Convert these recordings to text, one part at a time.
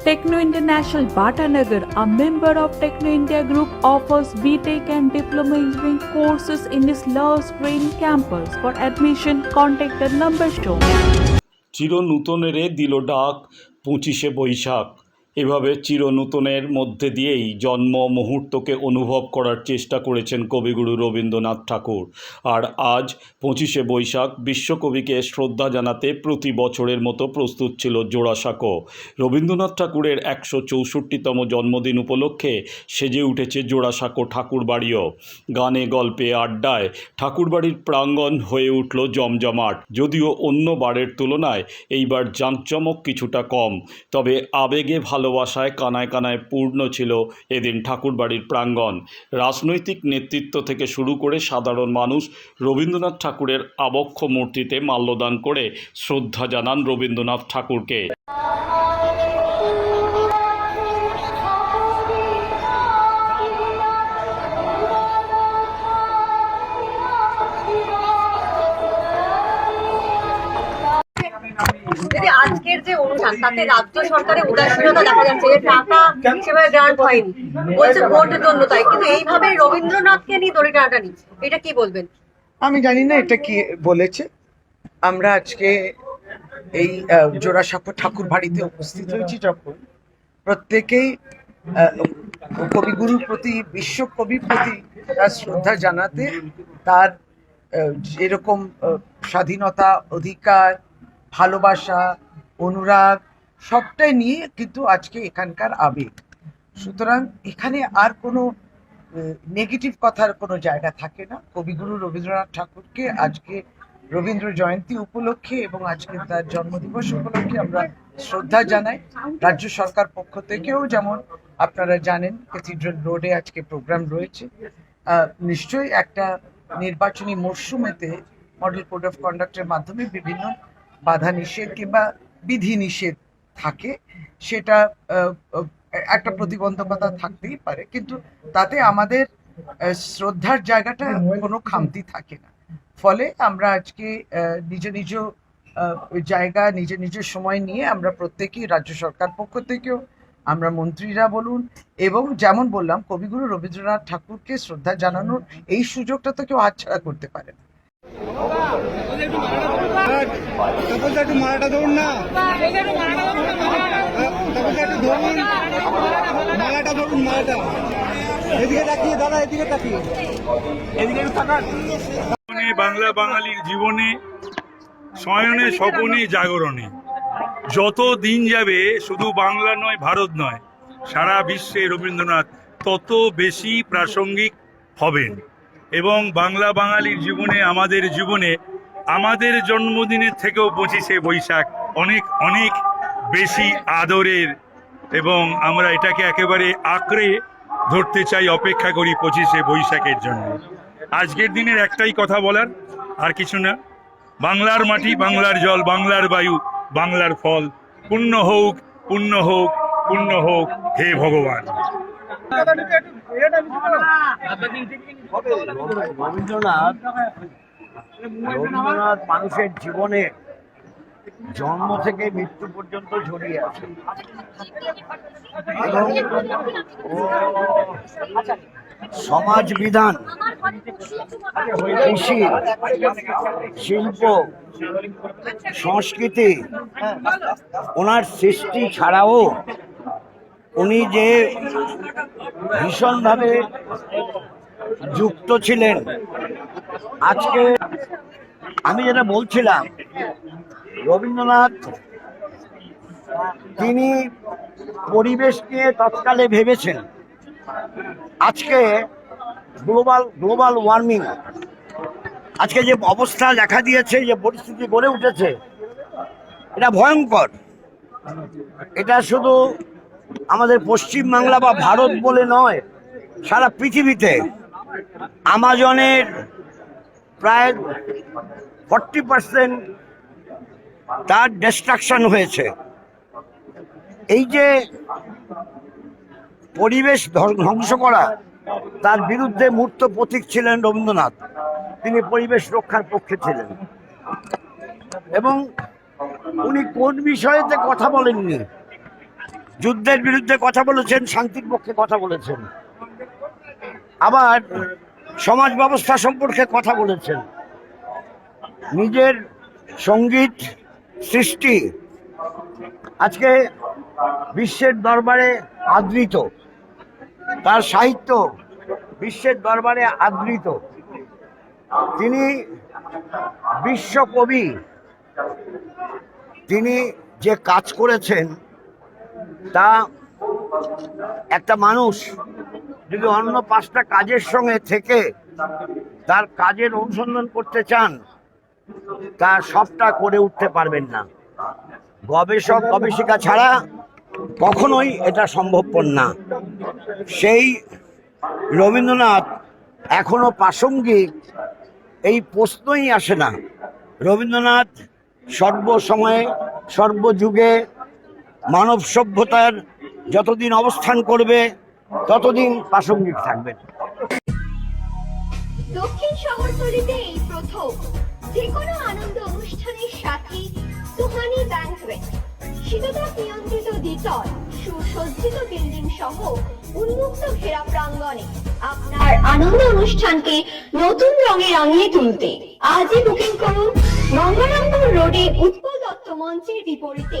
Techno International Bhatanagar, a member of Techno India Group, offers BTEC and Diploma Engineering courses in its Love Spring campus. For admission, contact the number shown. চির নূতনেরে দিল ডাক পঁচিশে বৈশাখ এভাবে চিরনূতনের মধ্যে দিয়েই জন্ম মুহূর্তকে অনুভব করার চেষ্টা করেছেন কবিগুরু রবীন্দ্রনাথ ঠাকুর। আর আজ পঁচিশে বৈশাখ বিশ্বকবিকে শ্রদ্ধা জানাতে প্রতি বছরের মতো প্রস্তুত ছিল জোড়াসাঁকো। রবীন্দ্রনাথ ঠাকুরের একশো চৌষট্টিতম জন্মদিন উপলক্ষে সেজে উঠেছে জোড়াসাঁকো ঠাকুর বাড়িও গানে, গল্পে, আড্ডায় ঠাকুরবাড়ির প্রাঙ্গণ হয়ে উঠল জমজমাট। যদিও অন্য বারের তুলনায় এইবার জাঁকজমক কিছুটা কম। তবে আবেগে ভালোবাসায় কানায় কানায় পূর্ণ ছিল এদিন ঠাকুরবাড়ির প্রাঙ্গণ। রাজনৈতিক নেতৃত্ব থেকে শুরু করে সাধারণ মানুষ রবীন্দ্রনাথ ঠাকুরের আবক্ষ মূর্তিতে মাল্যদান করে শ্রদ্ধা জানান রবীন্দ্রনাথ ঠাকুরকে। আজকের যে অনুষ্ঠান তাতে রাজ্য সরকারের উদাসীনতা দেখা যাচ্ছে যে টাকা সেভাবে গ্রান্ট হয়নি। বলছে ভোটের জন্য তাই। কিন্তু এইভাবে রবীন্দ্রনাথকে নিয়ে দড়ি টানাটানি এটা কি বলবেন? আমি জানি না এটা কি বলেছে। আমরা আজকে এই জোড়াসাঁকো ঠাকুর বাড়িতে উপস্থিত হয়েছি যখন। প্রত্যেকেই কবিগুরুর প্রতি বিশ্ব বিশ্বকবির প্রতি তার শ্রদ্ধা জানাতে তার আহ, স্বাধীনতা অধিকার ভালোবাসা অনুরাগ সবটাই নিয়ে কিন্তু আজকে এখানকার আবেগ। সুতরাং এখানে আর কোনো নেগেটিভ কথার কোনো জায়গা থাকে না। কবিগুরু রবীন্দ্রনাথ ঠাকুরকে আজকে রবীন্দ্র জয়ন্তী উপলক্ষে এবং আজকে তার জন্মদিবস উপলক্ষে আমরা শ্রদ্ধা জানাই। রাজ্য সরকার পক্ষ থেকেও যেমন আপনারা জানেন ক্যাথিড্রাল রোডে আজকে প্রোগ্রাম রয়েছে। নিশ্চয়ই একটা নির্বাচনী মরশুমেতে মডেল কোড অফ কন্ডাক্টের মাধ্যমে বিভিন্ন বাধা নিষেধ কিংবা বিধি নিষেধ থাকে, সেটা একটা প্রতিবন্ধকতা থাকতেই পারে, কিন্তু তাতে আমাদের শ্রদ্ধার জায়গাটা কোনো খামতি থাকে না। ফলে আমরা আজকে নিজ নিজ জায়গা, নিজ নিজ সময় নিয়ে আমরা প্রত্যেকেই, রাজ্য সরকার পক্ষ থেকেও আমরা মন্ত্রীরা বলুন, এবং যেমন বললাম, কবিগুরু রবীন্দ্রনাথ ঠাকুরকে শ্রদ্ধা জানানোর এই সুযোগটা তো কেউ হাতছাড়া করতে পারে না। তারপর একটু মালাটা ধরুন না। তারপর একটু ধরুন। মালাটা ধরুন মালাটা এদিকে তাকিয়ে দাদা এদিকে তাকিয়ে। এদিকে তাকান। বাংলা বাঙালির জীবনে শয়নে স্বপনে জাগরণে। যত দিন যাবে শুধু বাংলা নয় ভারত নয় সারা বিশ্বে রবীন্দ্রনাথ তত বেশি প্রাসঙ্গিক হবেন। এবং বাংলা বাঙালির জীবনে, আমাদের জীবনে, আমাদের জন্মদিনের থেকেও পঁচিশে বৈশাখ অনেক অনেক বেশি আদরের এবং আমরা এটাকে একেবারে আঁকড়ে ধরতে চাই, অপেক্ষা করি পঁচিশে বৈশাখের জন্য। আজকের দিনের একটাই কথা বলার, আর কিছু না। বাংলার মাটি, বাংলার জল, বাংলার বায়ু, বাংলার ফল। পুণ্য হোক পুণ্য হোক পুণ্য হোক, হে ভগবান। রবীন্দ্রনাথ মানুষের জীবনে জন্ম থেকে মৃত্যু পর্যন্ত জড়িয়ে আছে। সমাজ বিধান কৃষি, শিল্প, সংস্কৃতি, ওনার সৃষ্টি ছাড়াও উনি যে ভীষণভাবে যুক্ত ছিলেন, আজকে আমি যেটা বলছিলাম, রবীন্দ্রনাথ, তিনি পরিবেশ নিয়ে তৎকালে ভেবেছেন। আজকে গ্লোবাল গ্লোবাল ওয়ার্মিং, আজকে যে অবস্থা দেখা দিয়েছে, যে পরিস্থিতি গড়ে উঠেছে, এটা ভয়ঙ্কর। এটা শুধু আমাদের পশ্চিম বাংলা বা ভারত বলে নয়, সারা পৃথিবীতে আমাজনের প্রায় ফর্টি তার ডিস্ট্রাকশন হয়েছে। এই যে পরিবেশ ধ্বংস করা, তার বিরুদ্ধে মূর্ত প্রতীক ছিলেন রবীন্দ্রনাথ। তিনি পরিবেশ রক্ষার পক্ষে ছিলেন। এবং উনি কোন বিষয়েতে কথা বলেননি? যুদ্ধের বিরুদ্ধে কথা বলেছেন, শান্তির পক্ষে কথা বলেছেন। আবার সমাজ ব্যবস্থা সম্পর্কে কথা বলেছেন। নিজের সংগীত সৃষ্টি আজকে বিশ্বের দরবারে আদৃত। তার সাহিত্য বিশ্বের দরবারে আদৃত। তিনি বিশ্বকবি। তিনি যে কাজ করেছেন তা একটা মানুষ যদি অন্য পাঁচটা কাজের সঙ্গে থেকে তার কাজের অনুসন্ধান করতে চান, তা সবটা করে উঠতে পারবেন না। গবেষক, গবেষিকা ছাড়া কখনোই এটা সম্ভবপর না। সেই রবীন্দ্রনাথ এখনও প্রাসঙ্গিক, এই প্রশ্নই আসে না। রবীন্দ্রনাথ সর্বসময়ে, সর্বযুগে মানব সভ্যতার যতদিন অবস্থান করবে, ততদিন প্রাসঙ্গিক থাকবেন দক্ষিণ শহরতলিতে এই প্রথম যে কোনো আনন্দ অনুষ্ঠানের সাথে সুহানি ব্যাংকুয়েট শীততাপ নিয়ন্ত্রিত দ্বিতল, সুসজ্জিত বিল্ডিং সহ উন্মুক্ত ঘেরা প্রাঙ্গণে আপনার আনন্দ অনুষ্ঠানকে নতুন রঙে রাঙিয়ে তুলতে আজই বুকিং করুন গঙ্গারামপুর রোডে উৎপল দত্ত মঞ্চের বিপরীতে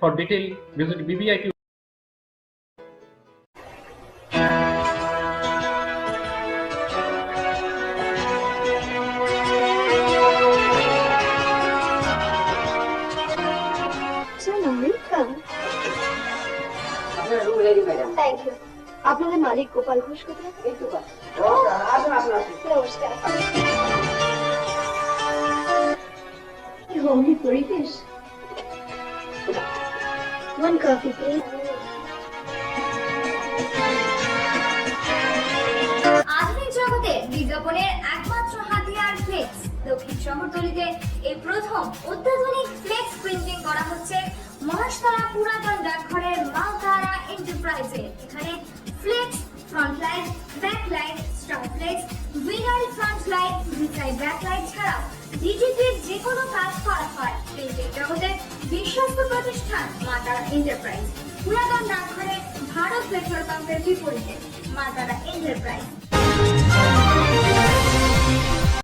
For detail, visit BBIT thank you আপনাদের মালিক গোপাল ঘোষ কোথায়? নমস্কার। পরিবেশ। ওয়ান কফি প্লিজ আধুনিক জগতে বিজ্ঞাপনের একমাত্র হাতিয়ার ফ্লেক্স। দক্ষিণ শহরতলিতে এই প্রথম অত্যাধুনিক ফ্লেক্স প্রিন্টিং করা হচ্ছে মহাশতলা পুরাতন ডাকঘরের মালতারা এন্টারপ্রাইজে। এখানে flex front light back light star flex winner front light ভিসাই back light ছাড়াও ডিজিটির যে কোনো কাজ করা হয়। প্রিন্টিং জগতের বিশ্বস্ত প্রতিষ্ঠান মাতারা এন্টারপ্রাইজ পুরাতন ডাকঘরে ভারত পেট্রোল পাম্পের বিপরীতে মাতারা এন্টারপ্রাইজ